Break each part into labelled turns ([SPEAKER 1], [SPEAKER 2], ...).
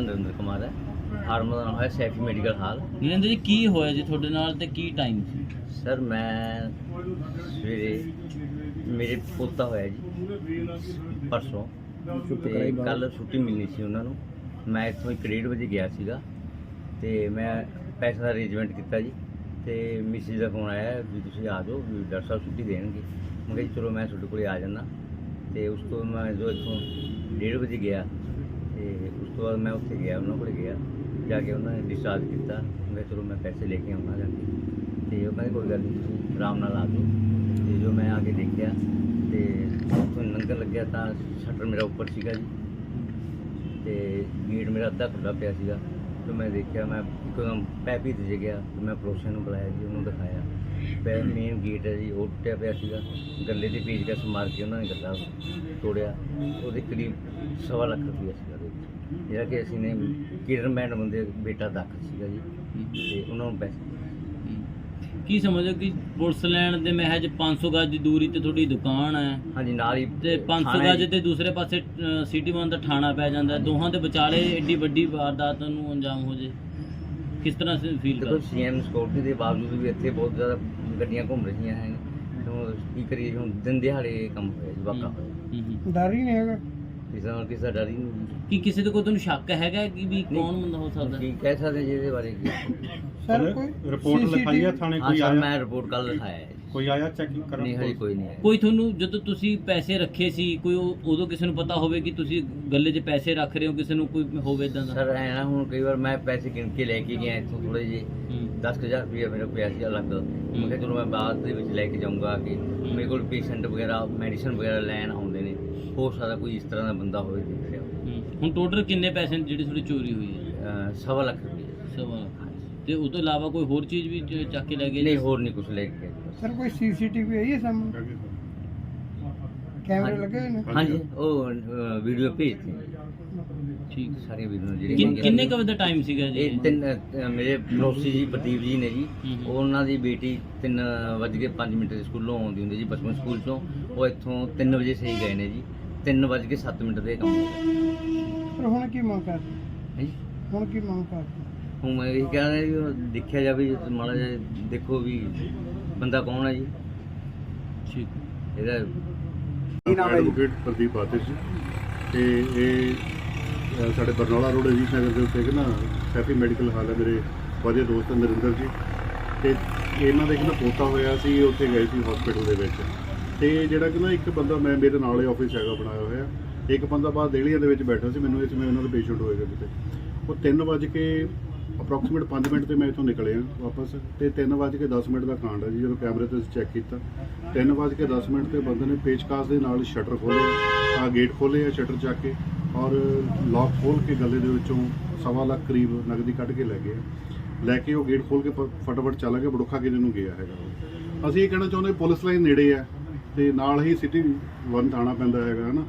[SPEAKER 1] ਨਾਮ ਨਰਿੰਦਰ ਕੁਮਾਰ ਹੈ। ਫਾਰਮ ਦਾ ਨਾਮ ਹੈ ਸੈਫੀ ਮੈਡੀਕਲ ਹਾਲ।
[SPEAKER 2] ਨਰਿੰਦਰ ਜੀ ਕੀ ਹੋਇਆ ਜੀ ਤੁਹਾਡੇ ਨਾਲ ਤੇ ਕੀ ਟਾਈਮ ਸੀ?
[SPEAKER 1] ਸਰ ਮੈਂ ਸਵੇਰੇ ਮੇਰੇ ਪੋਤਾ ਹੋਇਆ ਜੀ ਪਰਸੋਂ। ਤੇ ਕੱਲ ਛੁੱਟੀ ਮਿਲਣੀ ਸੀ ਉਹਨਾਂ ਨੂੰ। ਮੈਂ ਇੱਥੋਂ 1:30 ਵਜੇ ਗਿਆ ਸੀਗਾ। ਤੇ ਮੈਂ ਪੈਸੇ ਦਾ ਅਰੇਂਜਮੈਂਟ ਕੀਤਾ ਜੀ। ਤੇ ਮਿਸਿਸ ਦਾ ਫੋਨ ਆਇਆ ਵੀ ਤੁਸੀਂ ਆ ਜਾਓ ਵੀ ਡਾਕਟਰ ਸਾਹਿਬ ਛੁੱਟੀ ਦੇਣਗੇ। ਮੈਂ ਕਿਹਾ ਜੀ ਚਲੋ ਮੈਂ ਤੁਹਾਡੇ ਕੋਲੇ ਆ ਜਾਂਦਾ। ਤੇ ਉਸ ਤੋਂ ਮੈਂ ਜੋ ਇੱਥੋਂ 1:30 ਵਜੇ ਗਿਆ ਤੇ ਤੋਂ ਬਾਅਦ ਮੈਂ ਉੱਥੇ ਗਿਆ, ਉਹਨਾਂ ਕੋਲ ਗਿਆ, ਜਾ ਕੇ ਉਹਨਾਂ ਨੇ ਡਿਸਚਾਰਜ ਕੀਤਾ। ਮੈਂ ਚਲੋ ਮੈਂ ਪੈਸੇ ਲੈ ਕੇ ਆਉਣਾ ਜਾ ਕੇ ਤੇ ਉਹ ਕਹਿੰਦੇ ਕੋਈ ਗੱਲ ਨਹੀਂ ਤੁਸੀਂ ਆਰਾਮ ਨਾਲ ਆ ਜਾਓ। ਤੇ ਜੋ ਮੈਂ ਆ ਕੇ ਦੇਖਿਆ, ਤੇ ਉੱਥੋਂ ਲੰਗਰ ਲੱਗਿਆ ਤਾਂ ਸ਼ਟਰ ਮੇਰਾ ਉੱਪਰ ਸੀਗਾ ਜੀ। ਤੇ ਗੇਟ ਮੇਰਾ ਅੱਧਾ ਖੁੱਲ੍ਹਾ ਪਿਆ ਸੀਗਾ। ਤੇ ਮੈਂ ਦੇਖਿਆ, ਮੈਂ ਇੱਕਦਮ ਪੈ ਪੈਪੀ ਤੇ ਗਿਆ। ਤੇ ਮੈਂ ਪੜੋਸੀਆਂ ਨੂੰ ਬੁਲਾਇਆ ਜੀ, ਉਹਨੂੰ ਦਿਖਾਇਆ। ਪੈ ਮੇਨ ਗੇਟ ਹੈ ਜੀ, ਉਹ ਟੁੱਟਿਆ ਪਿਆ ਸੀਗਾ। ਗੱਲੇ ਦੇ ਪੇਚਕਸ ਮਾਰ ਕੇ ਉਹਨਾਂ ਨੇ ਗੱਲਾ ਤੋੜਿਆ। ਉਹਦੇ ਕਰੀਬ ਸਵਾ ਲੱਖ ਰੁਪਇਆ ਸੀਗਾ ਉਹਦੇ ਵਿੱਚ। ਜਿਹੜਾ ਕਿ ਅਸੀਂ ਨੇ ਕਿਰਨ ਬੈਂਡ ਬੰਦੇ ਬੇਟਾ ਦਾਖਲ ਸੀਗਾ ਜੀ। ਤੇ ਉਹਨਾਂ ਨੂੰ ਪੈਸੇ
[SPEAKER 2] ਕੀ ਸਮਝੋ ਕਿ ਪੁਲਿਸ ਲੈਣ ਦੇ ਮਹਿਜ 500 ਗਜ ਦੀ ਦੂਰੀ ਤੇ ਤੁਹਾਡੀ ਦੁਕਾਨ ਹੈ?
[SPEAKER 1] ਹਾਂਜੀ ਨਾਲ ਹੀ
[SPEAKER 2] ਤੇ 500
[SPEAKER 1] ਥਾਣਾ
[SPEAKER 2] ਗਜ। ਤੇ ਦੂਸਰੇ ਪਾਸੇ ਸਿਟੀ ਵਨ ਦਾ ਥਾਣਾ ਪੈ ਜਾਂਦਾ ਹੈ। ਦੋਹਾਂ ਦੇ ਵਿਚਾਲੇ ਏਡੀ ਵੱਡੀ ਵਾਰਦਾਤ ਨੂੰ ਅੰਜਾਮ ਹੋ ਜੇ। ਕਿਸ ਤਰ੍ਹਾਂ ਫੀਲ
[SPEAKER 1] ਦੇਖੋ
[SPEAKER 2] ਕਰ
[SPEAKER 1] ਸੀਐਮ ਸਿਕਿਉਰਿਟੀ ਦੇ ਬਾਵਜੂਦ ਵੀ ਇੱਥੇ ਬਹੁਤ ਜ਼ਿਆਦਾ ਗੱਡੀਆਂ ਘੁੰਮ ਰਹੀਆਂ ਹਨ ਤੋਂ ਕੀ ਕਰੀਏ ਹੁਣ ਦਿਨ ਦਿਹਾੜੇ ਇਹ ਕੰਮ ਹੋਇਆ ਜੀ ਵਾਕਾ ਹੋਇਆ।
[SPEAKER 3] ਡਰ ਹੀ ਨਹੀਂ ਹੈਗਾ।
[SPEAKER 1] ਕਿਸੇ ਨਾਲ ਕਿਸੇ ਦਾ ਡਰ ਹੀ ਨਹੀਂ
[SPEAKER 2] ਕੀ ਕਿਸੇ ਤੇ ਕੋਈ ਤੁਹਾਨੂੰ ਸ਼ੱਕ ਹੈਗਾ ਕਿ ਵੀ ਕੌਣ ਬੰਦਾ ਹੋ ਸਕਦਾ?
[SPEAKER 1] ਕੀ ਕਹਿ ਸਕਦੇ ਜੀ ਇਹਦੇ ਬਾਰੇ ਕੀ।
[SPEAKER 3] ਸਰ ਕੋਈ
[SPEAKER 4] ਰਿਪੋਰਟ ਲਿਖਾਈ ਹੈ ਥਾਣੇ
[SPEAKER 1] ਹਾਂ
[SPEAKER 4] ਕੋਈ
[SPEAKER 1] ਸਰ
[SPEAKER 4] ਆਇਆ?
[SPEAKER 1] ਮੈਂ ਰਿਪੋਰਟ ਕੱਲ ਲਿਖਾਇਆ ਹੈ।
[SPEAKER 4] ਕੋਈ ਆਇਆ ਚੈਕਿੰਗ ਕਰਨ
[SPEAKER 1] ਨਹੀਂ ਹਜੇ ਕੋਈ ਨਹੀਂ ਆਇਆ।
[SPEAKER 2] ਕੋਈ ਤੁਹਾਨੂੰ ਜਦੋਂ ਤੁਸੀਂ ਪੈਸੇ ਰੱਖੇ ਸੀ ਕੋਈ ਉਹ- ਉਦੋਂ ਕਿਸੇ ਨੂੰ ਪਤਾ ਹੋਵੇ ਕਿ ਤੁਸੀਂ ਗੱਲੇ 'ਚ ਪੈਸੇ ਰੱਖ ਰਹੇ ਹੋ ਕਿਸੇ ਨੂੰ ਕੋਈ ਹੋਵੇ ਇਦਾਂ ਦਾ?
[SPEAKER 1] ਸਰ ਐ ਨਾ ਹੁਣ ਕਈ ਵਾਰ ਮੈਂ ਪੈਸੇ ਗਿਣ ਕੇ ਲੈ ਕੇ ਗਿਆ ਇੱਥੋਂ ਥੋੜੇ ਜਿਹੇ।
[SPEAKER 2] ਹੂੰ।
[SPEAKER 1] 10000 ਰੁਪਏ ਮੇਰੇ ਕੋਲ ਪਿਆ ਸੀ ਅਲੱਗ। ਮੈਂ ਕਿਹਾ ਚਲੋ ਮੈਂ ਬਾਅਦ ਦੇ ਵਿੱਚ ਲੈ ਕੇ ਜਾਊਂਗਾ ਕਿ। ਮੇਰੇ ਕੋਲ ਪੇਸ਼ੈਂਟ ਵਗੈਰਾ ਮੈਡੀਸਨ ਵਗੈਰਾ ਲੈਣ ਆਉਂਦੇ ਹੋ ਸਕਦਾ ਕੋਈ ਇਸ ਤਰ੍ਹਾਂ ਦਾ ਬੰਦਾ ਹੋਵੇ ਦੇਖ ਰਿਹਾ ਹੋਵੇ।
[SPEAKER 2] ਹੂੰ। ਹੁਣ ਟੋਟਲ ਕਿੰਨੇ ਪੈਸੇ ਨੇ ਜਿਹੜੀ ਤੁਹਾਡੀ ਚੋਰੀ ਹੋਈ ਹੈ?
[SPEAKER 1] ਅਹ ਸਵਾ ਲੱਖ ਰੁਪਏ।
[SPEAKER 2] ਸਵਾ ਤੇ ਉਸ ਤੋਂ ਇਲਾਵਾ ਕੋਈ ਹੋਰ ਚੀਜ਼ ਵੀ ਚ- ਚੱਕ ਕੇ ਲੈ ਗਏ?
[SPEAKER 1] ਨਹੀਂ ਹੋਰ ਨਹੀਂ ਕੁਝ ਲੈ ਕੇ ਗਏ। ਬਸ।
[SPEAKER 3] ਸਰ ਕੋਈ ਸੀਸੀਟੀਵੀ ਆਈ ਹੈ ਸਾਹਮਣੇ? ਕੈਮਰੇ
[SPEAKER 1] ਹਾਂਜੀ।
[SPEAKER 3] ਲੱਗੇ ਹੋਏ ਨੇ?
[SPEAKER 1] ਹਾਂਜੀ। ਉਹ ਵੀਡੀਓ ਭੇਜਤੀ
[SPEAKER 2] ਠੀਕ।
[SPEAKER 1] ਸਾਰੀਆਂ ਵੀਡੀਓ
[SPEAKER 2] ਕਿੰਨ-
[SPEAKER 1] ਜਿਹੜੀਆਂ
[SPEAKER 2] ਕਿੰਨੇ ਕੁ ਵਜੇ ਦਾ ਟਾਈਮ ਸੀਗਾ ਜੀ?
[SPEAKER 1] ਇਹ ਤਿੰਨ ਅਹ, ਮੇਰੇ ਪੜੋਸੀ ਜੀ ਪ੍ਰਦੀਪ ਜੀ ਨੇ ਜੀ।
[SPEAKER 2] ਹੂੰ।
[SPEAKER 1] ਉਹਨਾਂ ਦੀ ਬੇਟੀ 3 ਵਜੇ ਕੇ 5 ਮਿੰਟ ਦੇ ਸਕੂਲੋਂ ਆਉਂਦੀ ਹੁੰਦੀ ਜੀ ਬਚਪਨ ਸਕੂਲ ਤੋਂ ਉਹ ਇੱਥੋਂ 3 ਵਜੇ ਸਹੀ ਗਏ ਨੇ ਜੀ। 3 ਵਜੇ ਕੇ 7 ਮਿੰਟ ਦੇ ਕੰਮ
[SPEAKER 3] ਪਰ ਹੁਣ ਕੀ ਮੰਗ ਕਰਦੇ
[SPEAKER 1] ਹੈ ਜੀ?
[SPEAKER 3] ਹੁਣ ਕੀ ਮੰਗ ਕਰਦੇ
[SPEAKER 1] ਹੁਣ ਮੈਂ ਇਹ ਕਹਿ ਰਿਹਾ ਉਹ ਦੇਖਿਆ ਜਾਵੇ ਜੀ, ਮਾੜਾ ਜਿਹਾ ਦੇਖੋ ਵੀ ਬੰਦਾ ਕੌਣ ਹੈ ਜੀ।
[SPEAKER 2] ਠੀਕ।
[SPEAKER 1] ਇਹਦਾ
[SPEAKER 4] ਐਡਵੋਕੇਟ ਪ੍ਰਦੀਪ ਬਾਤੇ ਸੀ ਤੇ ਇਹ ਅ, ਸਾਡੇ ਬਰਨਾਲਾ ਰੋਡ ਅਜੀਤ ਨਗਰ ਦੇ ਉੱਤੇ ਇੱਕ ਨਾ ਸੈਫੀ ਮੈਡੀਕਲ ਹਾਲ ਹੈ ਮੇਰੇ ਵਧੀਆ ਦੋਸਤ ਨਰਿੰਦਰ ਜੀ। ਤੇ ਇਹਨਾਂ ਦਾ ਇੱਕ ਨਾ ਪੋਤਾ ਹੋਇਆ ਸੀ ਉੱਥੇ ਗਏ ਸੀ ਹਸਪੀਟਲ ਦੇ ਵਿੱਚ। ਤੇ ਜਿਹੜਾ ਕਿ ਨਾ ਇੱਕ ਬੰਦਾ ਮੈਂ ਮੇਰੇ ਨਾਲ ਹੀ ਆਫਿਸ ਹੈਗਾ ਬਣਾਇਆ ਹੋਇਆ। ਇੱਕ ਬੰਦਾ ਬਾਹਰ ਦੇਲੀਆਂ ਦੇ ਵਿੱਚ ਬੈਠਾ ਸੀ, ਮੈਨੂੰ ਇਸ ਵਿੱਚ ਉਹਨਾਂ ਦਾ ਪੇਸ਼ੈਂਟ ਹੋਏਗਾ ਕਿਤੇ ਉਹ 3 ਵਜੇ ਕੇ ਅਪਰੋਕਸੀਮੇਟ 5 ਮਿੰਟ ਤੇ ਮੈਂ ਇੱਥੋਂ ਨਿਕਲਿਆ ਵਾਪਸ ਤੇ 3 ਵਜੇ ਕੇ 10 ਮਿੰਟ ਦਾ ਕਾਂਡ ਹੈ ਜੀ, ਜਦੋਂ ਕੈਮਰੇ ਤੇ ਚੈੱਕ ਕੀਤਾ। 3 ਵਜੇ ਕੇ 10 ਮਿੰਟ ਤੇ ਬੰਦੇ ਨੇ ਪੇਚਕਾਸ ਦੇ ਨਾਲ ਸ਼ਟਰ ਖੋਲ੍ਹਿਆ, ਆ ਗੇਟ ਖੋਲ੍ਹਿਆ ਸ਼ਟਰ ਚੱਕ ਕੇ ਔਰ ਲੌਕ ਖੋਲ ਕੇ ਗੱਲੇ ਦੇ ਵਿੱਚੋਂ ਸਵਾ ਲੱਖ ਕਰੀਬ ਨਗਦੀ ਕੱਢ ਕੇ ਲੈ ਗਏ। ਲੈ ਕੇ ਉਹ ਗੇਟ ਖੋਲ ਕੇ ਫਟਾਫਟ ਚੱਲ ਗਿਆ ਬੜੁੱਖਾ ਕਿਲੇ ਨੂੰ ਗਿਆ ਹੈਗਾ ਉਹ। ਅਸੀਂ ਇਹ ਕਹਿਣਾ ਚਾਹੁੰਦੇ ਪੁਲਿਸ ਲਾਈਨ ਨੇੜੇ ਆ ਤੇ ਨਾਲ ਹੀ ਸਿਟੀ ਵਨ ਥਾਣਾ ਪੈਂਦਾ ਹੈਗਾ, ਹਨਾ?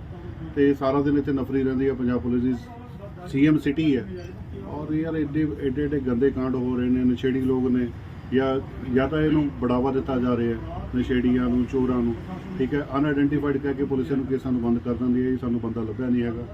[SPEAKER 4] ਤੇ ਸਾਰਾ ਦਿਨ ਇੱਥੇ ਨਫਰੀ ਰਹਿੰਦੀ ਹੈ ਪੰਜਾਬ ਪੁਲਿਸ ਦੀ ਸੀਐਮ ਸਿਟੀ ਹੈ ਔਰ ਯਾਰ ਐਡੇ ਐਡੇ ਐਡੇ ਗੰਦੇ ਕਾਂਡ ਹੋ ਰਹੇ ਨੇ, ਨਸ਼ੇੜੀ ਲੋਕ ਨੇ, ਜਾਂ ਜਾਂ ਤਾਂ ਇਹਨੂੰ ਬੜਾਵਾ ਦਿੱਤਾ ਜਾ ਰਿਹਾ ਹੈ, ਨਸ਼ੇੜੀਆਂ ਨੂੰ, ਚੋਰਾਂ ਨੂੰ, ਠੀਕ ਹੈ? ਅਨਆਇਡੈਂਟੀਫਾਈਡ ਕਰਕੇ ਪੁਲਿਸ ਇਹਨੂੰ ਕੇਸਾਂ ਨੂੰ ਬੰਦ ਕਰ ਦਿੰਦੀ ਹੈ ਜੀ ਸਾਨੂੰ ਬੰਦਾ ਲੱਭਿਆ ਨਹੀਂ ਹੈਗਾ,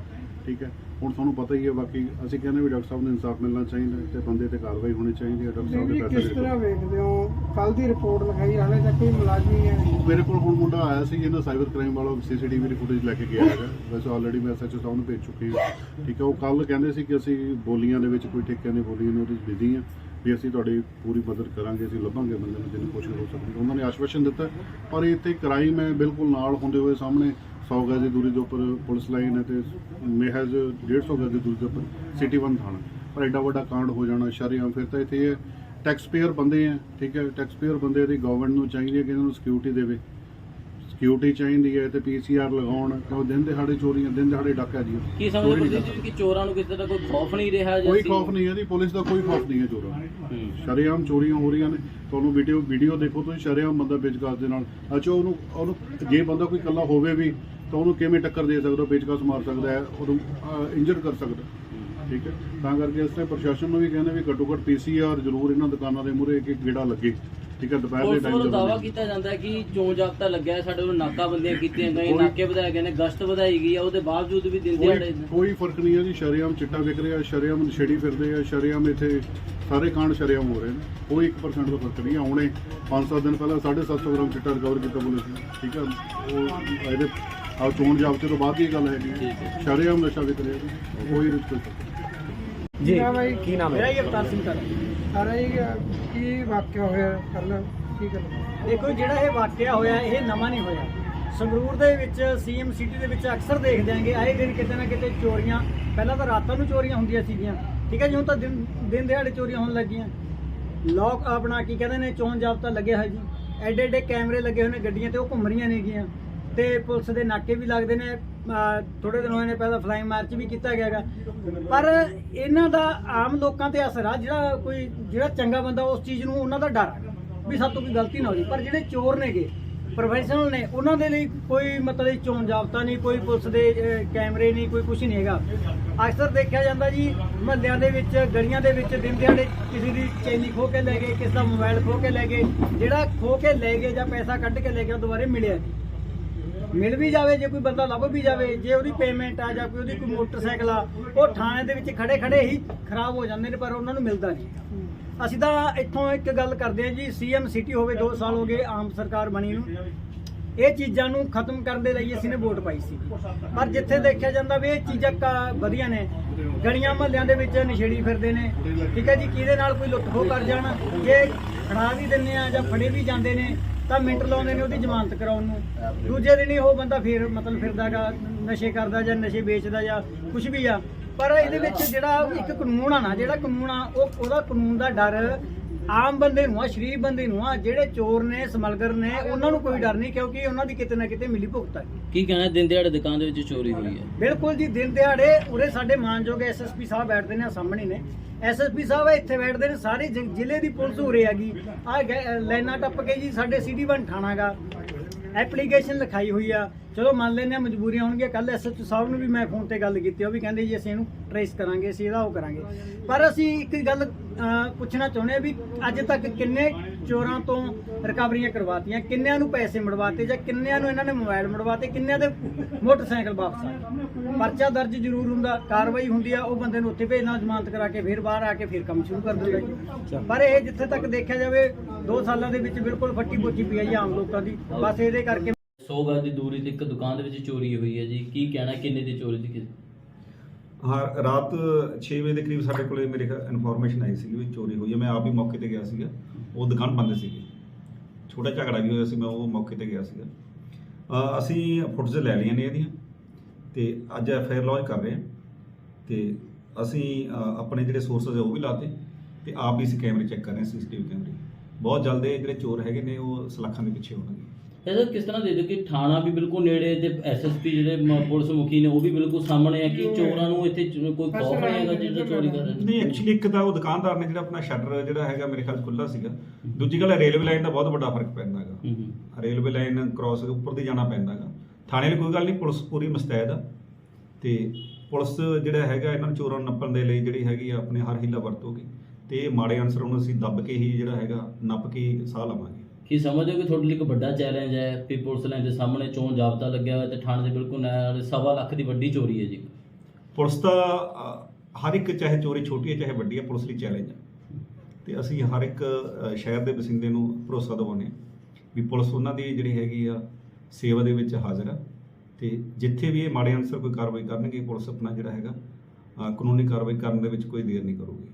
[SPEAKER 4] ਠੀਕ ਹੈ? ਹੁਣ ਤੁਹਾਨੂੰ ਪਤਾ ਹੀ ਹੈ ਬਾਕੀ ਅਸੀਂ ਕਹਿੰਦੇ ਵੀ ਡਾਕਟਰ ਸਾਹਿਬ ਨੂੰ ਇਨਸਾਫ ਮਿਲਣਾ ਚਾਹੀਦਾ ਤੇ ਬੰਦੇ ਤੇ ਕਾਰਵਾਈ ਹੋਣੀ ਚਾਹੀਦੀ ਹੈ ਡਾਕਟਰ ਸਾਹਿਬ ਦੇ
[SPEAKER 3] ਕਿਸ
[SPEAKER 4] ਪੈਸੇ
[SPEAKER 3] ਤਰ੍ਹਾਂ ਵੇਖਦੇ ਹੋ? ਕੱਲ ਦੀ ਰਿਪੋਰਟ ਲਿਖਾਈ ਹਾਲੇ ਤੱਕ ਕੋਈ ਮੁਲਾਜ਼ਮ ਨਹੀਂ ਹੈ
[SPEAKER 4] ਮੇਰੇ ਕੋਲ ਹੁਣ ਮੁੰਡਾ ਆਇਆ ਸੀ ਇਹਨਾਂ ਸਾਈਬਰ ਕ੍ਰਾਈਮ ਵਾਲਾ ਸੀਸੀਟੀਵੀ ਦੀ ਫੁਟੇਜ ਲੈ ਕੇ ਗਿਆ ਹੈਗਾ। ਵੈਸੇ ਆਲਰੇਡੀ ਮੈਂ ਐਸਐਚਓ ਸਾਹਿਬ ਨੂੰ ਭੇਜ ਚੁੱਕੀ ਹਾਂ। ਠੀਕ ਹੈ ਉਹ ਕੱਲ ਕਹਿੰਦੇ ਸੀ ਕਿ ਅਸੀਂ ਬੋਲੀਆਂ ਦੇ ਵਿੱਚ ਕੋਈ ਠੇਕਿਆਂ ਦੀ ਬੋਲੀਆਂ ਨੇ ਉਹਦੇ ਬਿਜ਼ੀ ਹਾਂ। ਵੀ ਅਸੀਂ ਤੁਹਾਡੀ ਪੂਰੀ ਮਦਦ ਕਰਾਂਗੇ ਅਸੀਂ ਲੱਭਾਂਗੇ ਬੰਦੇ ਨੂੰ ਜਿੰਨੀ ਕੋਸ਼ਿਸ਼ ਹੋ ਸਕਦੀ। ਉਹਨਾਂ ਨੇ ਆਸ਼ਵਾਸਨ ਦਿੱਤਾ ਪਰ ਇੱਥੇ ਕ੍ਰਾਈਮ ਹੈ ਬਿਲਕੁਲ ਨਾਲ ਹੁੰਦੇ ਹੋਏ ਸਾਹਮਣੇ। 100 ਗਜ਼ ਦੀ ਦੂਰੀ ਦੇ ਉੱਪਰ ਪੁਲਿਸ ਲਾਈਨ ਹੈ ਤੇ ਮਹਿਜ਼ 150 ਗਜ਼ ਦੀ ਦੂਰੀ ਦੇ ਉੱਪਰ ਸਿਟੀ ਵਨ ਥਾਣਾ। ਪਰ ਐਡਾ ਵੱਡਾ ਕਾਂਡ ਹੋ ਜਾਣਾ ਸ਼ਰੇਆਮ ਫਿਰ ਤਾਂ ਇੱਥੇ ਇਹ ਟੈਕਸ ਪੇਅਰ ਬੰਦੇ ਆ, ਠੀਕ ਹੈ ਟੈਕਸ ਪੇਅਰ ਬੰਦੇ ਦੀ ਗਵਰਨਮੈਂਟ ਨੂੰ ਚਾਹੀਦੀ ਹੈ ਕਿ ਇਹਨਾਂ ਨੂੰ ਸਿਕਿਉਰਿਟੀ ਦੇਵੇ। ਸਿਕਿਉਰਿਟੀ ਚਾਹੀਦੀ ਹੈ ਤੇ ਪੀਸੀਆਰ ਲਗਾਉਣ ਕਿਉਂ ਦਿਨ ਦਿਹਾੜੇ ਚੋਰੀਆਂ ਦਿਨ ਦਿਹਾੜੇ ਡਾਕਾ ਜੀ।
[SPEAKER 2] ਕੀ ਸਮਝਦੇ
[SPEAKER 4] ਨਹੀਂ
[SPEAKER 2] ਤੁਸੀਂ ਕਿ ਚੋਰਾਂ ਨੂੰ ਕਿਸੇ ਦਾ ਕੋਈ ਖੌਫ ਨਹੀਂ ਰਿਹਾ ਜਾਂ
[SPEAKER 4] ਕੋਈ ਖੌਫ ਨਹੀਂ ਹੈ ਜੀ ਪੁਲਿਸ ਦਾ ਕੋਈ ਖੌਫ ਨਹੀਂ ਹੈ ਚੋਰਾਂ ਨੂੰ
[SPEAKER 2] ਹੂੰ।
[SPEAKER 4] ਸ਼ਰੇਆਮ ਚੋਰੀਆਂ ਹੋ ਰਹੀਆਂ ਨੇ। ਤੁਹਾਨੂੰ ਵੀਡੀਓ ਵੀਡੀਓ ਦੇਖੋ ਤੁਸੀਂ ਸ਼ਰੇਆਮ ਬੰਦਾ ਪੇਚਕਾਸ ਦੇ ਨਾਲ। ਅੱਛਾ ਉਹਨੂੰ ਉਹਨੂੰ ਜੇ ਬੰਦਾ ਕੋਈ ਇਕੱਲਾ ਹੋਵੇ ਵੀ ਤਾਂ ਉਹਨੂੰ ਕਿਵੇਂ ਟੱਕਰ ਦੇ ਸਕਦਾ ਪੇਚਕਾਸ ਮਾਰ ਸਕਦਾ ਹੈ ਉਹਨੂੰ ਇੰਜਰ ਕਰ ਸਕਦਾ ਠੀਕ ਹੈ? ਤਾਂ ਕਰਕੇ ਇਸ ਤੇ ਪ੍ਰਸ਼ਾਸਨ ਨੂੰ ਵੀ ਕਹਿੰਦੇ ਵੀ ਘੱਟੋ ਘੱਟ ਪੀਸੀਆਰ ਜ਼ਰੂਰ ਇਹਨਾਂ ਦੁਕਾਨਾਂ ਦੇ ਮੂਹਰੇ ਇੱਕ ਇੱਕ ਗੇੜਾ ਲੱਗੇ। ਠੀਕ ਹੈ ਦੁਪਹਿਰ ਦੇ
[SPEAKER 2] ਪੁਲਿਸ
[SPEAKER 4] ਟਾਈਮ
[SPEAKER 2] ਵੱਲੋਂ ਦਾਵਾ ਕੀਤਾ ਜਾਂਦਾ ਹੈ ਕਿ ਚੋਣ ਜਾਬਤਾ ਲੱਗਿਆ ਹੈ, ਸਾਡੇ ਵੱਲੋਂ ਨਾਕਾਬੰਦੀਆਂ ਕੀਤੀਆਂ ਗਈਆਂ ਨਾਕੇ ਵਧਾਏ ਗਏ ਨੇ ਗਸ਼ਤ ਵਧਾਈ ਗਈ ਹੈ ਉਹਦੇ ਬਾਵਜੂਦ ਵੀ ਦਿਨ ਦਿਹਾੜੇ
[SPEAKER 4] ਕੋਈ ਕੋਈ ਫ਼ਰਕ ਨਹੀਂ ਹੈ ਜੀ ਸ਼ਰੇਆਮ ਚਿੱਟਾ ਵਿਕ ਰਿਹਾ ਸ਼ਰੇਆਮ ਨਸ਼ੇੜੀ ਫਿਰਦੇ ਆ ਸ਼ਰੇਆਮ ਇੱਥੇ ਸਾਰੇ ਕਾਂਡ ਸ਼ਰੇਆਮ ਹੋ ਰਹੇ ਨੇ। ਕੋਈ 1% ਦਾ ਫ਼ਰਕ ਨਹੀਂ ਹੁਣੇ 5-7 ਦਿਨ ਪਹਿਲਾਂ 750 ਗ੍ਰਾਮ ਚਿੱਟਾ ਰਿਕਵਰ ਕੀਤਾ ਪੁਲਿਸ ਨੇ ਠੀਕ ਹੈ? ਉਹ ਇਹਦੇ ਆ ਚੋਣ ਜਾਬਤੇ ਤੋਂ ਬਾਅਦ ਦੀ ਗੱਲ ਹੈਗੀ ਹੈ। ਸ਼ਰੇਆਮ ਨਸ਼ਾ ਵਿਕ ਰਿਹਾ ਜੀ ਕੋਈ ਰਿਸਕ ਨਹੀਂ।
[SPEAKER 3] ਜੀ ਨਾਮ ਹੈ?
[SPEAKER 5] ਕੀ
[SPEAKER 3] ਮੇਰਾ
[SPEAKER 5] ਹੀ
[SPEAKER 3] ਅਵਤਾਰ ਸਿੰਘ ਕਰ ਸਾਰਾ ਜੀ, ਕੀ ਵਾਕਿਆ ਹੋਇਆ? ਕਰਨਾ, ਕੀ ਗੱਲ
[SPEAKER 5] ਦੇਖੋ ਜਿਹੜਾ ਇਹ ਵਾਕਿਆ ਹੋਇਆ, ਇਹ ਨਵਾਂ ਨਹੀਂ ਹੋਇਆ। ਸੰਗਰੂਰ ਦੇ ਵਿੱਚ, ਸੀਐਮ ਸਿਟੀ ਦੇ ਵਿੱਚ ਅਕਸਰ ਦੇਖਦੇ ਆਂਗੇ, ਆਏ ਦਿਨ ਕਿਤੇ ਨਾ ਕਿਤੇ ਚੋਰੀਆਂ, ਪਹਿਲਾਂ ਤਾਂ ਰਾਤਾਂ ਨੂੰ ਚੋਰੀਆਂ ਹੁੰਦੀਆਂ ਸੀਗੀਆਂ। ਠੀਕ ਹੈ ਜੀ, ਹੁਣ ਤਾਂ ਦਿਨ ਦਿਨ ਦਿਹਾੜੇ ਚੋਰੀਆਂ ਹੋਣ ਲੱਗੀਆਂ। ਲੋਕ ਆਪਣਾ ਕੀ ਕਹਿੰਦੇ ਨੇ, ਚੋਣ ਜਾਬਤਾ ਲੱਗਿਆ ਹੋਇਆ ਜੀ। ਐਡੇ ਐਡੇ ਕੈਮਰੇ ਲੱਗੇ ਹੋਏ ਨੇ ਗੱਡੀਆਂ ਤੇ, ਉਹ ਘੁੰਮ ਰਹੀਆਂ ਨੇਗੀਆਂ। ਤੇ ਪੁਲਿਸ ਦੇ ਨਾਕੇ ਵੀ ਲੱਗਦੇ ਨੇ ਥੋੜੇ ਦਿਨ ਹੋਏ ਨੇ, ਪਹਿਲਾਂ ਫਲਾਈਂਗ ਮਾਰਚ ਵੀ ਕੀਤਾ ਗਿਆ ਹੈਗਾ। ਪਰ ਇਹਨਾਂ ਦਾ ਆਮ ਲੋਕਾਂ ਤੇ ਅਸਰ ਆ, ਜਿਹੜਾ ਕੋਈ, ਜਿਹੜਾ ਚੰਗਾ ਬੰਦਾ ਉਸ ਚੀਜ਼ ਨੂੰ, ਉਹਨਾਂ ਦਾ ਡਰ ਵੀ ਸਾਡੇ ਤੋਂ ਕੋਈ ਗਲਤੀ ਨਾ ਹੋ ਜਾਵੇ। ਪਰ ਜਿਹੜੇ ਚੋਰ ਨੇਗੇ ਪ੍ਰੋਫੈਸ਼ਨਲ ਨੇ, ਉਹਨਾਂ ਦੇ ਲਈ ਕੋਈ ਮਤਲਬ ਚੋਣ ਜਾਬਤਾ ਨਹੀਂ, ਕੋਈ ਪੁਲਿਸ ਦੇ ਕੈਮਰੇ ਨਹੀਂ, ਕੋਈ ਕੁਝ ਨਹੀਂ ਹੈਗਾ। ਅਕਸਰ ਦੇਖਿਆ ਜਾਂਦਾ ਜੀ, ਮਹੱਲਿਆਂ ਦੇ ਵਿੱਚ, ਗਲੀਆਂ ਦੇ ਵਿੱਚ, ਦਿਨ ਦਿਹਾੜੇ ਕਿਸੇ ਦੀ ਚੈਨੀ ਖੋ ਕੇ ਲੈ ਗਏ, ਕਿਸੇ ਦਾ ਮੋਬਾਈਲ ਖੋ ਕੇ ਲੈ ਗਏ। ਜਿਹੜਾ ਖੋ ਕੇ ਲੈ ਗਏ ਜਾਂ ਪੈਸਾ ਕੱਢ ਕੇ ਲੈ ਗਿਆ, ਉਹ ਦੁਬਾਰੇ ਮਿਲਿਆ ਨਹੀਂ। ਮਿਲ ਵੀ ਜਾਵੇ, ਜੇ ਕੋਈ ਬੰਦਾ ਲੱਭ ਵੀ ਜਾਵੇ, ਜੇ ਉਹਦੀ ਪੇਮੈਂਟ ਆ ਜਾਂ ਕੋਈ ਉਹਦੀ ਕੋਈ ਮੋਟਰਸਾਈਕਲ ਆ, ਉਹ ਥਾਣੇ ਦੇ ਵਿੱਚ ਖੜੇ ਖੜੇ ਹੀ ਖਰਾਬ ਹੋ ਜਾਂਦੇ ਨੇ, ਪਰ ਉਹਨਾਂ ਨੂੰ ਮਿਲਦਾ ਨਹੀਂ। ਅਸੀਂ ਤਾਂ ਇੱਥੋਂ ਇੱਕ ਗੱਲ ਕਰਦੇ ਹਾਂ ਜੀ ਸੀਐਮ ਸਿਟੀ ਹੋਵੇ 2 ਸਾਲ ਹੋ ਗਏ ਆਮ ਸਰਕਾਰ ਬਣੀ ਨੂੰ। ਇਹ ਚੀਜ਼ਾਂ ਨੂੰ ਖਤਮ ਕਰਨ ਦੇ ਲਈ ਅਸੀਂ ਨੇ ਵੋਟ ਪਾਈ ਸੀ। ਪਰ ਜਿੱਥੇ ਦੇਖਿਆ ਜਾਂਦਾ ਵੀ ਇਹ ਚੀਜ਼ਾਂ ਕਾ- ਵਧੀਆ ਨੇ, ਗਲੀਆਂ ਮਹੱਲਿਆਂ ਦੇ ਵਿੱਚ ਨਸ਼ੇੜੀ ਫਿਰਦੇ ਨੇ। ਠੀਕ ਹੈ ਜੀ, ਕਿਹਦੇ ਨਾਲ ਕੋਈ ਲੁੱਟ ਖੋਹ ਕਰ ਜਾਣ, ਜੇ ਖੜਾ ਵੀ ਦਿੰਨੇ ਆ ਜਾਂ ਫੜੇ ਵੀ ਜਾਂਦੇ ਨੇ ਤਾਂ ਮਿੰਟ ਲਾਉਂਦੇ ਨੇ ਉਹਦੀ ਜ਼ਮਾਨਤ ਕਰਾਉਣ ਨੂੰ। ਦੂਜੇ ਦਿਨ ਹੀ ਉਹ ਬੰਦਾ ਫਿਰ ਮਤਲਬ ਫਿਰਦਾਗਾ ਨਸ਼ੇ ਕਰਦਾ ਜਾਂ ਨਸ਼ੇ ਵੇਚਦਾ ਜਾਂ ਕੁਝ ਵੀ ਆ। ਪਰ ਇਹਦੇ ਵਿੱਚ ਜਿਹੜਾ ਇੱਕ ਕਾਨੂੰਨ ਆ ਨਾ ਜਿਹੜਾ ਕਾਨੂੰਨ ਆ ਉਹ ਉਹਦਾ ਕਾਨੂੰਨ ਦਾ ਡਰ ਆਮ ਬੰਦੇ ਨੂੰ ਆ ਸ਼ਰੀਫ ਬੰਦੇ ਨੂੰ ਆ ਜਿਹੜੇ ਚੋਰ ਨੇ ਸਮਗਲਰ ਨੇ ਉਹਨਾਂ ਨੂੰ ਕੋਈ ਡਰ ਨਹੀਂ ਕਿਉਂਕਿ ਉਹਨਾਂ ਦੀ ਕਿਤੇ ਨਾ ਕਿਤੇ ਮਿਲੀ ਭੁਗਤ ਹੈ
[SPEAKER 2] ਕੀ ਕਹਿਣਾ ਦਿਨ ਦਿਹਾੜੇ ਦੁਕਾਨ ਦੇ ਵਿੱਚ ਚੋਰੀ ਹੋਈ ਹੈ?
[SPEAKER 5] ਬਿਲਕੁਲ ਜੀ ਦਿਨ ਦਿਹਾੜੇ ਉਰੇ ਸਾਡੇ ਮਾਨਯੋਗ ਐਸਐਸਪੀ ਸਾਹਿਬ ਬੈਠਦੇ ਨੇ ਸਾਹਮਣੇ ਨੇ। ਐਸਐਸਪੀ ਸਾਹਿਬ ਇੱਥੇ ਬੈਠਦੇ ਨੇ, ਸਾਰੇ ਜ਼ਿ- ਜ਼ਿਲ੍ਹੇ ਦੀ ਪੁਲਿਸ ਉਰੇ ਹੈਗੀ ਆ ਲਾਈਨਾਂ ਟੱਪ ਕੇ ਜੀ, ਸਾਡੇ ਸਿਟੀ ਵਨ ਥਾਣਾਗਾ। ਐਪਲੀਕੇਸ਼ਨ ਲਿਖਾਈ ਹੋਈ ਆ। ਚਲੋ ਮੰਨ ਲੈਂਦੇ ਆ ਮਜਬੂਰੀਆਂ ਹੋਣਗੀਆਂ ਕੱਲ ਐਸਐਚਓ ਸਾਹਿਬ ਨੂੰ ਵੀ ਮੈਂ ਫੋਨ ਤੇ ਗੱਲ ਕੀਤੀ, ਉਹ ਵੀ ਕਹਿੰਦੇ ਜੀ ਅਸੀਂ ਇਹਨੂੰ ਟਰੇਸ ਕਰਾਂਗੇ, ਅਸੀਂ ਇਹਦਾ ਉਹ ਕਰਾਂਗੇ। ਪਰ ਅਸੀਂ ਇੱਕ ਗੱਲ ਪੁੱਛਣਾ ਚਾਹੁੰਦੇ ਆ ਵੀ ਅੱਜ ਤੱਕ ਕਿੰਨੇ ਚੋਰਾਂ ਤੋਂ ਰਿਕਵਰੀਆਂ ਕਰਵਾਤੀਆਂ, ਕਿੰਨਿਆਂ ਨੂੰ ਪੈਸੇ ਮੜਵਾਤੇ ਜਾਂ ਕਿੰਨਿਆਂ ਨੂੰ ਇਹਨਾਂ ਨੇ ਮੋਬਾਈਲ ਮੜਵਾਤੇ, ਕਿੰਨਿਆਂ ਦੇ ਮੋਟਰਸਾਈਕਲ ਵਾਪਸ ਆਏ ਪਰਚਾ ਦਰਜ ਜ਼ਰੂਰ ਹੁੰਦਾ, ਕਾਰਵਾਈ ਹੁੰਦੀ ਆ, ਉਹ ਬੰਦੇ ਨੂੰ ਉੱਥੇ ਭੇਜਣਾ, ਜ਼ਮਾਨਤ ਕਰਾ ਕੇ ਫਿਰ ਬਾਹਰ ਆ ਕੇ ਫਿਰ ਕੰਮ ਸ਼ੁਰੂ ਕਰ ਦਿੰਦਾ ਪਰ ਇਹ ਜਿੱਥੇ ਤੱਕ ਦੇਖਿਆ ਜਾਵੇ 2 ਸਾਲਾਂ ਦੇ ਵਿੱਚ ਬਿਲਕੁਲ ਫੱਟੀ ਪੋਚੀ ਪਈ ਆ ਆਮ ਲੋਕਾਂ ਦੀ, ਬਸ ਇਹਦੇ ਕਰਕੇ
[SPEAKER 2] 100 ਗਜ ਦੀ ਦੂਰੀ ਤੇ ਇੱਕ ਦੁਕਾਨ ਦੇ ਵਿੱਚ ਚੋਰੀ ਹੋਈ ਹੈ ਜੀ। ਕੀ ਕਹਿਣਾ ਕਿੰਨੇ ਦੀ ਚੋਰੀ ਦੀ ਕਿਸ-
[SPEAKER 6] ਹਾਂ ਰਾਤ 6 ਵਜੇ ਦੇ ਕਰੀਬ ਸਾਡੇ ਕੋਲੇ ਮੇਰੇ ਇਨਫੋਰਮੇਸ਼ਨ ਆਈ ਸੀ ਵੀ ਚੋਰੀ ਹੋਈ ਹੈ। ਮੈਂ ਆਪ ਹੀ ਮੌਕੇ ਤੇ ਗਿਆ ਸੀਗਾ। ਉਹ ਦੁਕਾਨ ਬੰਦ ਸੀਗੀ। ਛੋਟਾ ਝਗੜਾ ਵੀ ਹੋਇਆ ਸੀ ਮੈਂ ਉਹ ਮੌਕੇ ਤੇ ਗਿਆ ਸੀਗਾ। ਅ, ਅਸੀਂ ਫੁਟਜ ਲੈ ਲਈਆਂ ਨੇ ਇਹਦੀਆਂ ਤੇ ਅੱਜ ਐਫ ਆਈ ਆਰ ਲੌਂਚ ਕਰ ਰਹੇ ਹਾਂ। ਤੇ ਅਸੀਂ ਅ, ਆਪਣੇ ਜਿਹੜੇ ਸੋਰਸਸ ਉਹ ਵੀ ਲਾਤੇ ਤੇ ਆਪ ਵੀ ਅਸੀਂ ਕੈਮਰੇ ਚੈੱਕ ਕਰ ਰਹੇ ਹਾਂ ਸੀਸੀਟੀਵੀ ਕੈਮਰੇ। ਬਹੁਤ ਜਲਦ ਇਹ ਜਿਹੜੇ ਚੋਰ ਹੈਗੇ ਨੇ ਉਹ ਸਲਾਖਾਂ ਦੇ ਪਿੱਛੇ ਹੋਣਗੇ।
[SPEAKER 2] ਇਹਦਾ ਕਿਸ ਤਰ੍ਹਾਂ ਦੇ ਦਿਓ ਕਿ ਥਾਣਾ ਵੀ ਬਿਲਕੁਲ ਨੇੜੇ ਤੇ ਐਸਐਸਪੀ ਜਿਹੜੇ ਮ- ਪੁਲਿਸ ਮੁਖੀ ਨੇ ਉਹ ਵੀ ਬਿਲਕੁਲ ਸਾਹਮਣੇ ਆ ਕਿ ਚੋਰਾਂ ਨੂੰ ਇੱਥੇ ਚ- ਕੋਈ ਖੌਫ ਨਹੀਂ ਹੈਗਾ ਜਿਹੜਾ ਚੋਰੀ ਕਰ ਰਹੇ ਨੇ?
[SPEAKER 6] ਨਹੀਂ ਐਕਚੁਅਲੀ ਇੱਕ ਤਾਂ ਉਹ ਦੁਕਾਨਦਾਰ ਨੇ ਜਿਹੜਾ ਆਪਣਾ ਸ਼ਟਰ ਜਿਹੜਾ ਹੈਗਾ ਮੇਰੇ ਖਿਆਲ ਖੁੱਲਾ ਸੀਗਾ। ਦੂਜੀ ਗੱਲ ਰੇਲਵੇ ਲਾਈਨ ਦਾ ਬਹੁਤ ਵੱਡਾ ਫ਼ਰਕ ਪੈਂਦਾ ਹੈਗਾ।
[SPEAKER 2] ਹੂੰ ਹੂੰ।
[SPEAKER 6] ਰੇਲਵੇ ਲਾਈਨ ਕ੍ਰਾਸ ਉੱਪਰ ਦੀ ਜਾਣਾ ਪੈਂਦਾ ਹੈਗਾ। ਥਾਣੇ ਲਈ ਕੋਈ ਗੱਲ ਨਹੀਂ ਪੁਲਿਸ ਪੂਰੀ ਮੁਸਤੈਦ ਆ। ਤੇ ਪੁਲਿਸ ਜਿਹੜਾ ਹੈਗਾ ਇਹਨਾਂ ਨੂੰ ਚੋਰਾਂ ਨੂੰ ਨੱਪਣ ਦੇ ਲਈ ਜਿਹੜੀ ਹੈਗੀ ਆ ਆਪਣੇ ਹਰ ਹੀਲਾ ਵਰਤੋਗੀ। ਤੇ ਇਹ ਮਾੜੇ ਅਨਸਰ ਨੂੰ ਅਸੀਂ ਦੱਬ ਕੇ ਹੀ ਜਿਹੜਾ ਹੈਗਾ ਨੱਪ ਕੇ ਹੀ ਸਾਹ ਲਵਾਂਗੇ।
[SPEAKER 2] ਕੀ ਸਮਝਦੇ ਹੋ ਕਿ ਤੁਹਾਡੇ ਲਈ ਇੱਕ ਵੱਡਾ ਚੈਲੰਜ ਹੈ? ਵੀ ਪੁਲਿਸ ਲਾਈਨ ਦੇ ਸਾਹਮਣੇ ਚੋਣ ਜਾਬਤਾ ਲੱਗਿਆ ਹੋਇਆ ਤੇ ਥਾਣੇ ਦੇ ਬਿਲਕੁਲ ਨਾਲ ਸਵਾ ਲੱਖ ਦੀ ਵੱਡੀ ਚੋਰੀ ਹੈ ਜੀ।
[SPEAKER 6] ਪੁਲਿਸ ਤਾਂ ਅ, ਹਰ ਇੱਕ ਚਾਹੇ ਚੋਰੀ ਛੋਟੀ ਹੈ ਚਾਹੇ ਵੱਡੀ ਹੈ ਪੁਲਿਸ ਲਈ ਚੈਲੰਜ ਹੈ। ਤੇ ਅਸੀਂ ਹਰ ਇੱਕ ਅ, ਸ਼ਹਿਰ ਦੇ ਵਸਿੰਦੇ ਨੂੰ ਭਰੋਸਾ ਦਿਵਾਉਂਦੇ ਹਾਂ ਵੀ ਪੁਲਿਸ ਉਹਨਾਂ ਦੀ ਜਿਹੜੀ ਹੈਗੀ ਆ ਸੇਵਾ ਦੇ ਵਿੱਚ ਹਾਜ਼ਰ ਆ ਤੇ ਜਿੱਥੇ ਵੀ ਇਹ ਮਾੜੇ ਅਨਸਰ ਕੋਈ ਕਾਰਵਾਈ ਕਰਨਗੇ ਪੁਲਿਸ ਆਪਣਾ ਜਿਹੜਾ ਹੈਗਾ ਅ, ਕਾਨੂੰਨੀ ਕਾਰਵਾਈ ਕਰਨ ਦੇ ਵਿੱਚ ਕੋਈ ਦੇਰ ਨਹੀਂ ਕਰੂਗੀ।